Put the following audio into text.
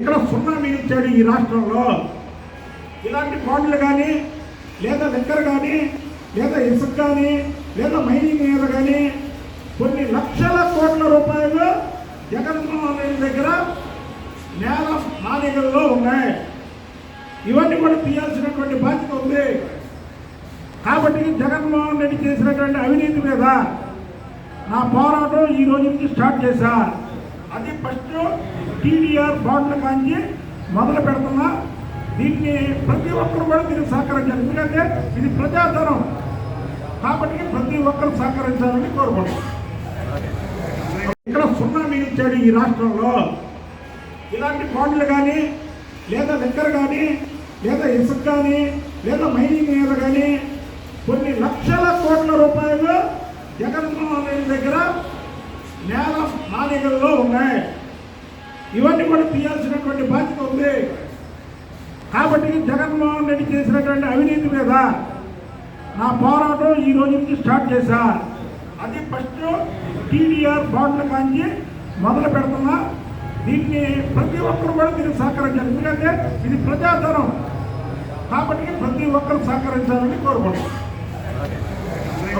ఇక్కడ సున్నా మిగిల్చాడు ఈ రాష్ట్రంలో. ఇలాంటి పాండ్లు కానీ లేదా లిక్కర్ కానీ లేదా ఇసుక కానీ లేదా మైనింగ్ మీద కానీ కొన్ని లక్షల కోట్ల రూపాయలు జగన్మోహన్ రెడ్డి దగ్గర నేల నాణ్యతల్లో ఉన్నాయి. ఇవన్నీ కూడా తీయాల్సినటువంటి బాధ్యత ఉంది. కాబట్టి జగన్మోహన్ రెడ్డి చేసినటువంటి అవినీతి మీద నా పోరాటం ఈ రోజు నుంచి స్టార్ట్ చేశా అది ఫస్ట్ టీడీఆర్ బాండ్ల కాంచి మొదలు పెడుతున్నా దీన్ని ప్రతి ఒక్కరు కూడా దీనికి సహకరించాలి. ఎందుకంటే ఇది ప్రజాధనం. కాబట్టి ప్రతి ఒక్కరు సహకరించాలని కోరుకుంటాం ఇక్కడ సున్నా మిగిల్చాడు ఈ రాష్ట్రంలో. ఇలాంటి బాండ్లు కానీ లేదా లిక్కర్ కానీ లేదా ఇసుక కానీ లేదా మైనింగ్ మీద కానీ కొన్ని లక్షల కోట్ల రూపాయలు జగన్మోహన్ రెడ్డి దగ్గర నేల మాలికల్లో ఉన్నాయి. ఇవన్నీ కూడా తీయాల్సినటువంటి బాధ్యత ఉంది. కాబట్టి జగన్మోహన్ రెడ్డి చేసినటువంటి అవినీతి మీద నా పోరాటం ఈ రోజు నుంచి స్టార్ట్ చేశా. అది ఫస్ట్ టీడీఆర్ బాండ్ల కాంచి మొదలు పెడుతున్నా. దీన్ని ప్రతి ఒక్కరు కూడా దీనికి సహకరించాలి. ఎందుకంటే ఇది ప్రజాధనం. కాబట్టి ప్రతి ఒక్కరు సహకరించాలని కోరుకుంటున్నాను